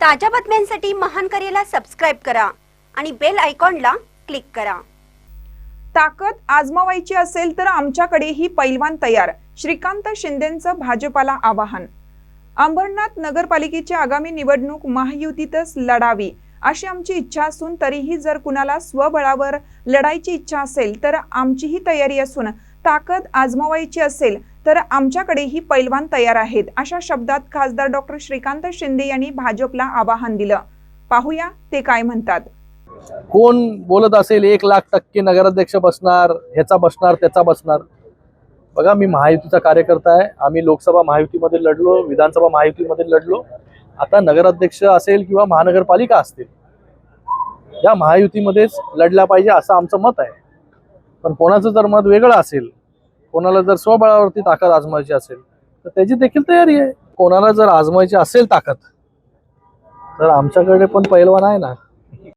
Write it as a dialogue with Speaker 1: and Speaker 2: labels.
Speaker 1: ताज्या बातम्यांसाठी महान करेला सबस्क्राईब करा आणि बेल आयकॉनला क्लिक करा.
Speaker 2: ताकद आजमावायची असेल तर आमच्याकडेही पैलवान तयार. श्रीकांत शिंदेंचं भाजपाला आवाहन. अंबरनाथ नगरपालिकेची आगामी निवडणूक महायुतीतच लढावी अशी आमची इच्छा असून तरीही जर कुणाला स्वबळावर लढायची इच्छा असेल तर आमचीही तयारी असून ताकद आजमावायची असेल तर आमच्याकडे ही पैलवान तयार आहेत अशा शब्दात खासदार डॉक्टर श्रीकांत शिंदे यांनी भाजपला आवाहन दिलं. पाहूया ते काय म्हणतात.
Speaker 3: कोण बोलत असेल एक लाख टक्के नगराध्यक्ष बसणार ह्याचा बसणार त्याचा बसणार. बघा मी महायुतीचा कार्यकर्ता आहे आम्ही लोकसभा महायुतीमध्ये लढलो विधानसभा महायुतीमध्ये लढलो. आता नगराध्यक्ष असेल किंवा महानगरपालिका असतील या महायुतीमध्येच लढल्या पाहिजे असं आमचं मत आहे. पण कोणाचं जर मत वेगळं असेल कोणाला जर स्वबळावरती ताकद आजमायची असेल तर त्याची देखील तयारी आहे. कोणाला जर आजमायची असेल ताकद तर आमच्याकडे पण पैलवान आहे ना.